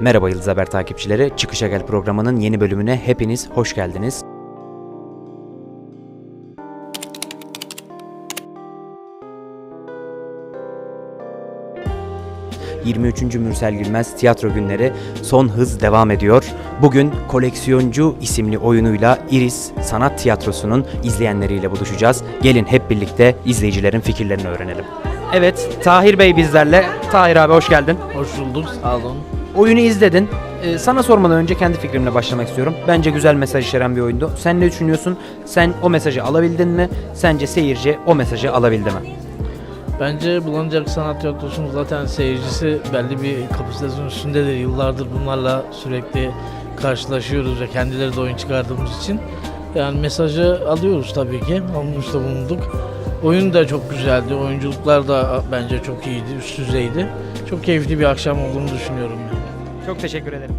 Merhaba Yıldız Haber takipçileri. Çıkışa Gel programının yeni bölümüne hepiniz hoş geldiniz. ...23. Mürsel Gülmez Tiyatro Günleri son hız devam ediyor. Bugün Koleksiyoncu isimli oyunuyla Iris Sanat Tiyatrosu'nun izleyenleriyle buluşacağız. Gelin hep birlikte izleyicilerin fikirlerini öğrenelim. Evet, Tahir Bey bizlerle. Tahir abi hoş geldin. Hoş bulduk. Sağ olun. Oyunu izledin. Ee, sana sormadan önce kendi fikrimle başlamak istiyorum. Bence güzel mesaj içeren bir oyundu. Sen ne düşünüyorsun? Sen o mesajı alabildin mi? Sence seyirci o mesajı alabildi mi? Bence Bulanacak Sanat Tiyatrosu'nun zaten seyircisi belli bir kapasitesinin üstündedir. Yıllardır bunlarla sürekli karşılaşıyoruz ve kendileri de oyun çıkardığımız için. Yani mesajı alıyoruz tabii ki. Almış da bulunduk. Oyun da çok güzeldi. Oyunculuklar da bence çok iyiydi, üst düzeydi. Çok keyifli bir akşam olduğunu düşünüyorum. Yani. Çok teşekkür ederim.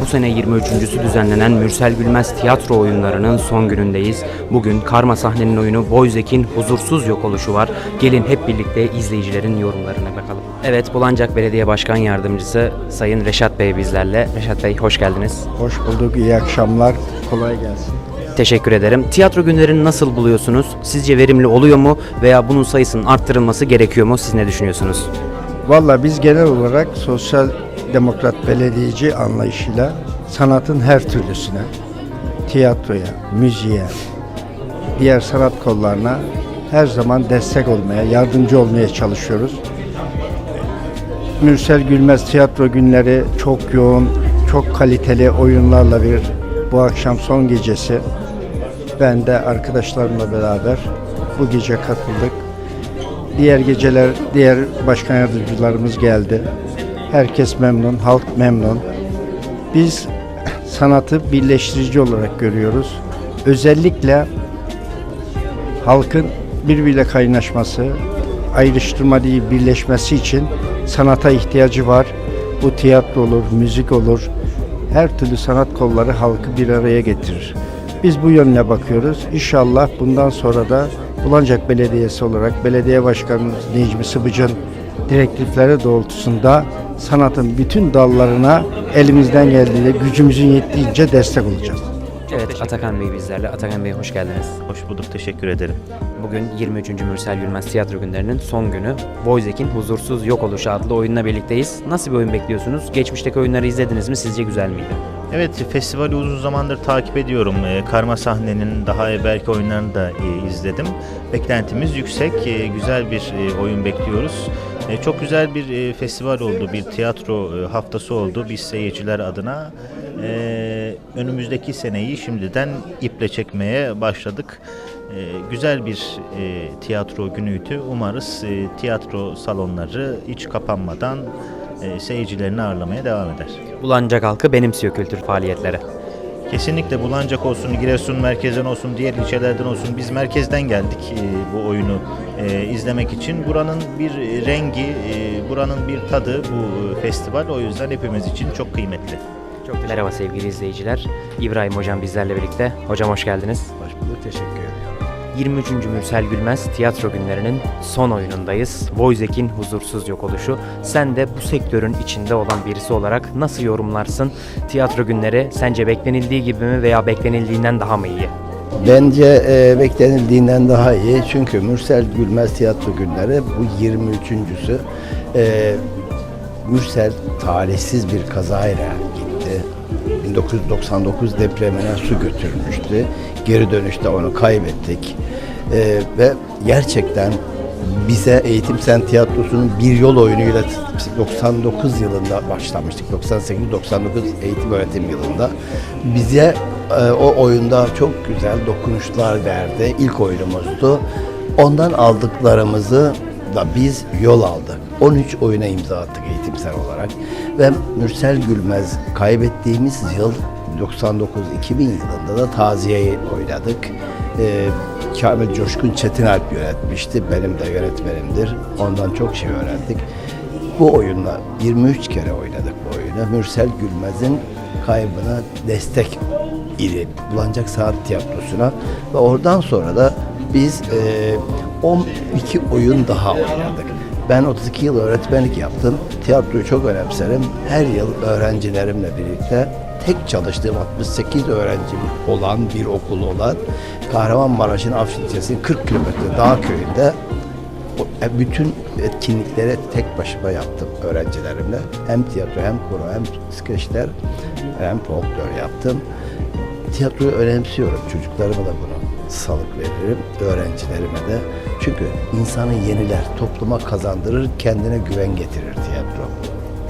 Bu sene 23.sü düzenlenen Mürsel Gülmez tiyatro oyunlarının son günündeyiz. Bugün Karma sahnenin oyunu Boyzek'in huzursuz yok oluşu var. Gelin hep birlikte izleyicilerin yorumlarına bakalım. Evet, Bulancak Belediye Başkan Yardımcısı Sayın Reşat Bey bizlerle. Reşat Bey hoş geldiniz. Hoş bulduk, iyi akşamlar. Kolay gelsin. Teşekkür ederim. Tiyatro günlerini nasıl buluyorsunuz? Sizce verimli oluyor mu veya bunun sayısının arttırılması gerekiyor mu? Siz ne düşünüyorsunuz? Valla biz genel olarak sosyal demokrat belediyeci anlayışıyla sanatın her türlüsüne, tiyatroya, müziğe, diğer sanat kollarına her zaman destek olmaya, yardımcı olmaya çalışıyoruz. Mürsel Gülmez tiyatro günleri çok yoğun, çok kaliteli oyunlarla bir bu akşam son gecesi. Ben de arkadaşlarımla beraber bu gece katıldık. Diğer geceler diğer başkan yardımcılarımız geldi. Herkes memnun, halk memnun. Biz sanatı birleştirici olarak görüyoruz. Özellikle halkın birbiriyle kaynaşması, ayrıştırma değil birleşmesi için sanata ihtiyacı var. Bu tiyatro olur, müzik olur. Her türlü sanat kolları halkı bir araya getirir. Biz bu yönüne bakıyoruz. İnşallah bundan sonra da Bulancak Belediyesi olarak Belediye Başkanımız Necmi Sıbıcı'nın direktifleri doğrultusunda sanatın bütün dallarına elimizden geldiğince gücümüzün yettiğince destek olacağız. Evet, Atakan Bey bizlerle. Atakan Bey hoş geldiniz. Hoş bulduk, teşekkür ederim. Bugün 23. Mürsel Gülmez Tiyatro Günleri'nin son günü. Boyzek'in Huzursuz Yok Oluşu adlı oyunla birlikteyiz. Nasıl bir oyun bekliyorsunuz? Geçmişteki oyunları izlediniz mi? Sizce güzel miydi? Evet, festivali uzun zamandır takip ediyorum. Ee, Karma sahnenin daha evvelki oyunlarını da e, izledim. Beklentimiz yüksek, e, güzel bir e, oyun bekliyoruz. E, Çok güzel bir e, festival oldu, bir tiyatro e, haftası oldu biz seyirciler adına. E, Önümüzdeki seneyi şimdiden iple çekmeye başladık. E, Güzel bir e, tiyatro günüydü. Umarız e, tiyatro salonları hiç kapanmadan e, seyircilerini ağırlamaya devam eder. Bulancak halkı benimsiyor kültür faaliyetleri. Kesinlikle Bulancak olsun, Giresun merkezden olsun, diğer ilçelerden olsun biz merkezden geldik e, bu oyunu e, izlemek için. Buranın bir rengi, e, buranın bir tadı bu e, festival o yüzden hepimiz için çok kıymetli. Çok Merhaba sevgili izleyiciler. İbrahim Hocam bizlerle birlikte. Hocam hoş geldiniz. Hoş bulduk, teşekkür ederim. 23. Mürsel Gülmez tiyatro günlerinin son oyunundayız. Voyzek'in huzursuz yok oluşu. Sen de bu sektörün içinde olan birisi olarak nasıl yorumlarsın? Tiyatro günleri sence beklenildiği gibi mi veya beklenildiğinden daha mı iyi? Bence e, beklenildiğinden daha iyi. Çünkü Mürsel Gülmez Tiyatro Günleri bu 23.sü. E, Mürsel talihsiz bir kazayla gitti. 1999 depremine su götürmüştü. Geri dönüşte onu kaybettik. E, ve gerçekten bize Eğitim Sen Tiyatrosu'nun bir yol oyunuyla 99 yılında başlamıştık. 98-99 eğitim öğretim yılında. Bize e, o oyunda çok güzel dokunuşlar verdi. İlk oyunumuzdu. Ondan aldıklarımızı da biz yol aldık. 13 oyuna imza attık eğitimsel olarak. Ve Mürsel Gülmez kaybettiğimiz yıl 99-2000 yılında da Taziye'yi oynadık. Ee, Kamil Coşkun Çetinalp yönetmişti. Benim de yönetmenimdir. Ondan çok şey öğrendik. Bu oyunla 23 kere oynadık bu oyunu. Mürsel Gülmez'in kaybına destek idi. Bulancak Saat Tiyatrosu'na ve oradan sonra da biz e, 12 oyun daha oynadık. Ben 32 yıl öğretmenlik yaptım. Tiyatroyu çok önemserim. Her yıl öğrencilerimle birlikte tek çalıştığım 68 öğrencim olan bir okul olan Kahramanmaraş'ın Afşin ilçesinin 40 kilometre dağ köyünde e, bütün etkinlikleri tek başıma yaptım öğrencilerimle. Hem tiyatro hem koro hem skeçler hem folklor yaptım. Tiyatroyu önemsiyorum. Çocuklarıma da bunu salık veririm. Öğrencilerime de. Çünkü insanı yeniler, topluma kazandırır, kendine güven getirir tiyatro.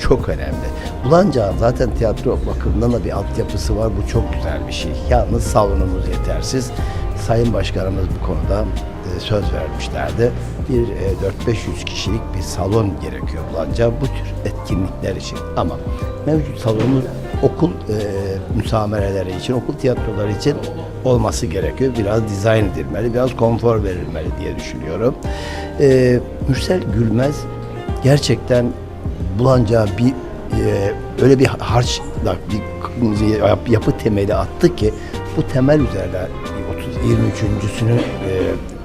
Çok önemli. Bulancağın zaten tiyatro bakımından da bir altyapısı var. Bu çok güzel bir şey. Yalnız salonumuz yetersiz. Sayın Başkanımız bu konuda e, söz vermişlerdi. Bir e, 4-500 kişilik bir salon gerekiyor Bulanca bu tür etkinlikler için. Ama mevcut salonumuz okul e, müsamereleri için, okul tiyatroları için olması gerekiyor. Biraz dizayn edilmeli, biraz konfor verilmeli diye düşünüyorum. E, Mürsel Gülmez gerçekten Bulanca bir e, öyle bir harçla bir yap- yapı temeli attı ki bu temel üzerine 30 23.sünü e,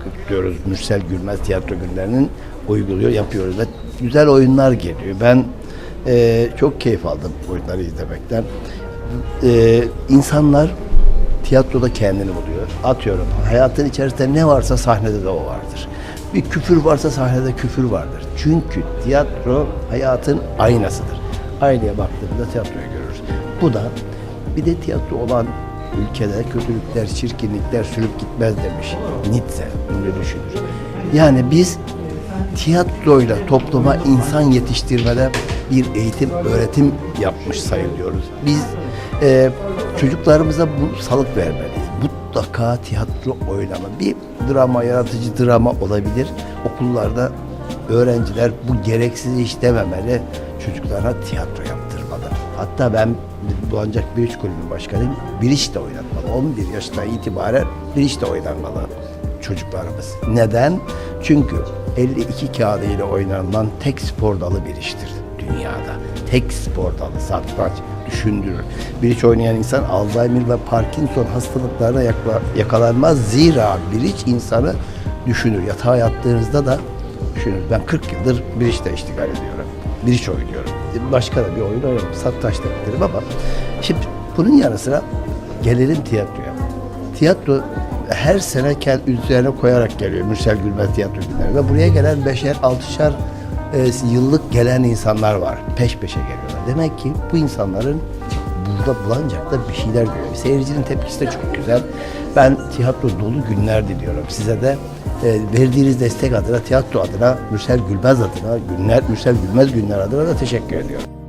kutluyoruz Mürsel Gülmez tiyatro günlerinin uyguluyor, yapıyoruz ve güzel oyunlar geliyor. Ben e, çok keyif aldım oyunları izlemekten. E, insanlar tiyatroda kendini buluyor. Atıyorum hayatın içerisinde ne varsa sahnede de o vardır. Bir küfür varsa sahnede küfür vardır. Çünkü tiyatro hayatın aynasıdır. Aynaya baktığımızda tiyatroyu görürüz. Bu da bir de tiyatro olan ülkede kötülükler, çirkinlikler sürüp gitmez demiş Nietzsche. Bunu düşünür. Yani biz tiyatroyla topluma insan yetiştirmede bir eğitim, öğretim yapmış sayılıyoruz. Biz e, çocuklarımıza bu salık vermeliyiz. Mutlaka tiyatro oynama. Bir drama, yaratıcı drama olabilir. Okullarda öğrenciler bu gereksiz iş dememeli. Çocuklarına tiyatro yaptırmalı. Hatta ben Bulancak bir kulübü başkanıyım. Bir iş de oynatmalı. 11 yaşından itibaren bir iş de oynanmalı çocuklarımız. Neden? Çünkü 52 kağıdı ile oynanılan tek spor dalı bir iştir dünyada. Tek spor dalı, satranç, düşündürür. İş oynayan insan Alzheimer ve Parkinson hastalıklarına yakalanmaz. Zira iş insanı düşünür. Yatağa yattığınızda da düşünür. Ben 40 yıldır işte iştigal ediyorum. İş oynuyorum. Başka da bir oyun oynarım. Satranç da bilirim ama şimdi bunun yanı sıra gelelim tiyatroya. Tiyatro her sene kendi üzerine koyarak geliyor Mürsel Gülmez Tiyatro Günleri ve buraya gelen beşer, altışar e, yıllık gelen insanlar var. Peş peşe geliyorlar. Demek ki bu insanların burada bulanacak da bir şeyler görüyor. Seyircinin tepkisi de çok güzel. Ben tiyatro dolu günler diliyorum. Size de e, verdiğiniz destek adına, tiyatro adına, Mürsel Gülmez adına, günler, Mürsel Gülmez günler adına da teşekkür ediyorum.